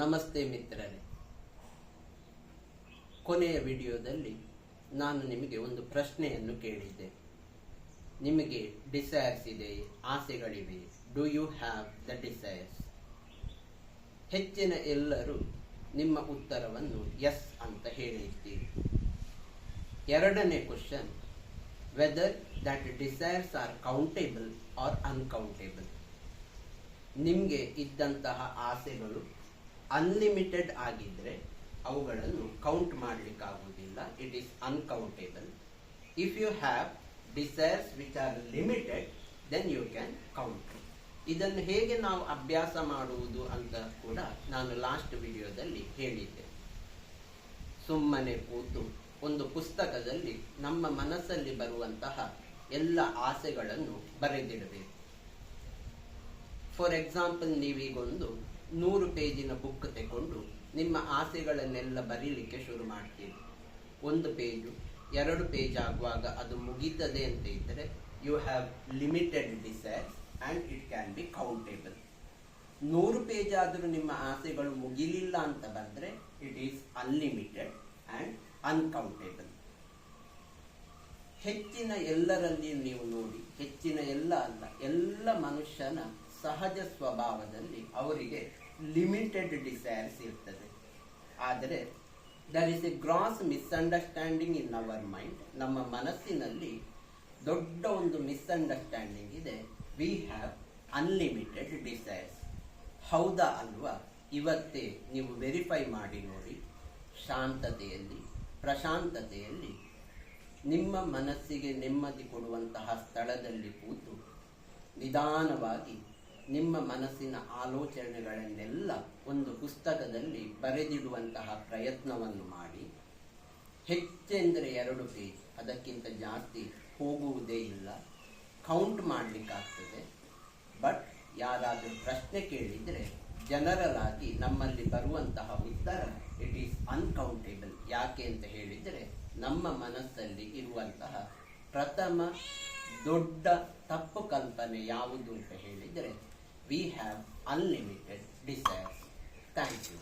ನಮಸ್ತೆ ಮಿತ್ರರೇ. ಕೊನೆಯ ವಿಡಿಯೋದಲ್ಲಿ ನಾನು ನಿಮಗೆ ಒಂದು ಪ್ರಶ್ನೆಯನ್ನು ಕೇಳಿದ್ದೆ. ನಿಮಗೆ ಡಿಸೈರ್ಸ್ ಇದೆ, ಆಸೆಗಳಿವೆ do you have the desires ಹೆಚ್ಚಿನ ಎಲ್ಲರೂ ನಿಮ್ಮ ಉತ್ತರವನ್ನು ಎಸ್ ಅಂತ ಹೇಳಿದ್ದೀರಿ. ಎರಡನೇ question whether that desires are countable or uncountable ನಿಮಗೆ ಇದ್ದಂತಹ ಆಸೆಗಳು ಅನ್ಲಿಮಿಟೆಡ್ ಆಗಿದ್ರೆ ಅವುಗಳನ್ನು count ಮಾಡಲಿಕ್ಕಾಗುವುದಿಲ್ಲ. It is uncountable if you have desires which are limited then you can count ಇದನ್ನು ಹೇಗೆ ನಾವು ಅಭ್ಯಾಸ ಮಾಡುವುದು ಅಂತ ಕೂಡ ನಾನು ಲಾಸ್ಟ್ ವಿಡಿಯೋದಲ್ಲಿ ಹೇಳಿದ್ದೆ. ಸುಮ್ಮನೆ ಕೂತು ಒಂದು ಪುಸ್ತಕದಲ್ಲಿ ನಮ್ಮ ಮನಸ್ಸಲ್ಲಿ ಬರುವಂತಹ ಎಲ್ಲ ಆಸೆಗಳನ್ನು ಬರೆದಿಡಬೇಕು. ಫಾರ್ ಎಕ್ಸಾಂಪಲ್ ನೀವೀಗೊಂದು ನೂರು ಪೇಜಿನ ಬುಕ್ ತಗೊಂಡು ನಿಮ್ಮ ಆಸೆಗಳನ್ನೆಲ್ಲ ಬರೀಲಿಕ್ಕೆ ಶುರು ಮಾಡ್ತೀರಿ ಒಂದು ಪೇಜು, ಎರಡು ಪೇಜ್ ಆಗುವಾಗ ಅದು ಮುಗೀತದೆ ಅಂತ ಇದ್ದರೆ you have limited desires and it can be countable ನೂರು ಪೇಜ್ ಆದರೂ ನಿಮ್ಮ ಆಸೆಗಳು ಮುಗಿಲಿಲ್ಲ ಅಂತ ಬಂದರೆ it is unlimited and uncountable ಹೆಚ್ಚಿನ ಎಲ್ಲರಲ್ಲಿ ನೀವು ನೋಡಿ, ಹೆಚ್ಚಿನ ಎಲ್ಲ ಅಲ್ಲ, ಎಲ್ಲ ಮನುಷ್ಯನ ಸಹಜ ಸ್ವಭಾವದಲ್ಲಿ ಅವರಿಗೆ ಲಿಮಿಟೆಡ್ ಡಿಸೈರ್ಸ್ ಇರ್ತದೆ. ಆದರೆ there is a gross misunderstanding in our mind ನಮ್ಮ ಮನಸ್ಸಿನಲ್ಲಿ ದೊಡ್ಡ ಒಂದು ಮಿಸ್ಅಂಡರ್ಸ್ಟ್ಯಾಂಡಿಂಗ್ ಇದೆ. ವಿ ಹ್ಯಾವ್ ಅನ್ಲಿಮಿಟೆಡ್ ಡಿಸೈರ್ಸ್ ಹೌದಾ ಅಲ್ವಾ? ಇವತ್ತೇ ನೀವು ವೆರಿಫೈ ಮಾಡಿ ನೋಡಿ. ಶಾಂತತೆಯಲ್ಲಿ, ಪ್ರಶಾಂತತೆಯಲ್ಲಿ ನಿಮ್ಮ ಮನಸ್ಸಿಗೆ ನೆಮ್ಮದಿ ಕೊಡುವಂತಹ ಸ್ಥಳದಲ್ಲಿ ಕೂತು ನಿಧಾನವಾಗಿ ನಿಮ್ಮ ಮನಸ್ಸಿನ ಆಲೋಚನೆಗಳನ್ನೆಲ್ಲ ಒಂದು ಪುಸ್ತಕದಲ್ಲಿ ಬರೆದಿಡುವಂತಹ ಪ್ರಯತ್ನವನ್ನು ಮಾಡಿ, ಹೆಚ್ಚೆಂದರೆ ಎರಡು ಪೇಜ್, ಅದಕ್ಕಿಂತ ಜಾಸ್ತಿ ಹೋಗುವುದೇ ಇಲ್ಲ, ಕೌಂಟ್ ಮಾಡಲಿಕ್ಕಾಗ್ತದೆ. ಬಟ್ ಯಾರಾದರೂ ಪ್ರಶ್ನೆ ಕೇಳಿದರೆ ಜನರಲ್ ಆಗಿ ನಮ್ಮಲ್ಲಿ ಬರುವಂತಹ ಉತ್ತರ ಇಟ್ ಈಸ್ ಅನ್ಕೌಂಟೇಬಲ್ ಯಾಕೆ ಅಂತ ಹೇಳಿದರೆ, ನಮ್ಮ ಮನಸ್ಸಲ್ಲಿ ಇರುವಂತಹ ಪ್ರಥಮ ದೊಡ್ಡ ತಪ್ಪು ಕಲ್ಪನೆ ಯಾವುದು ಅಂತ ಹೇಳಿದರೆ we have unlimited desires thank you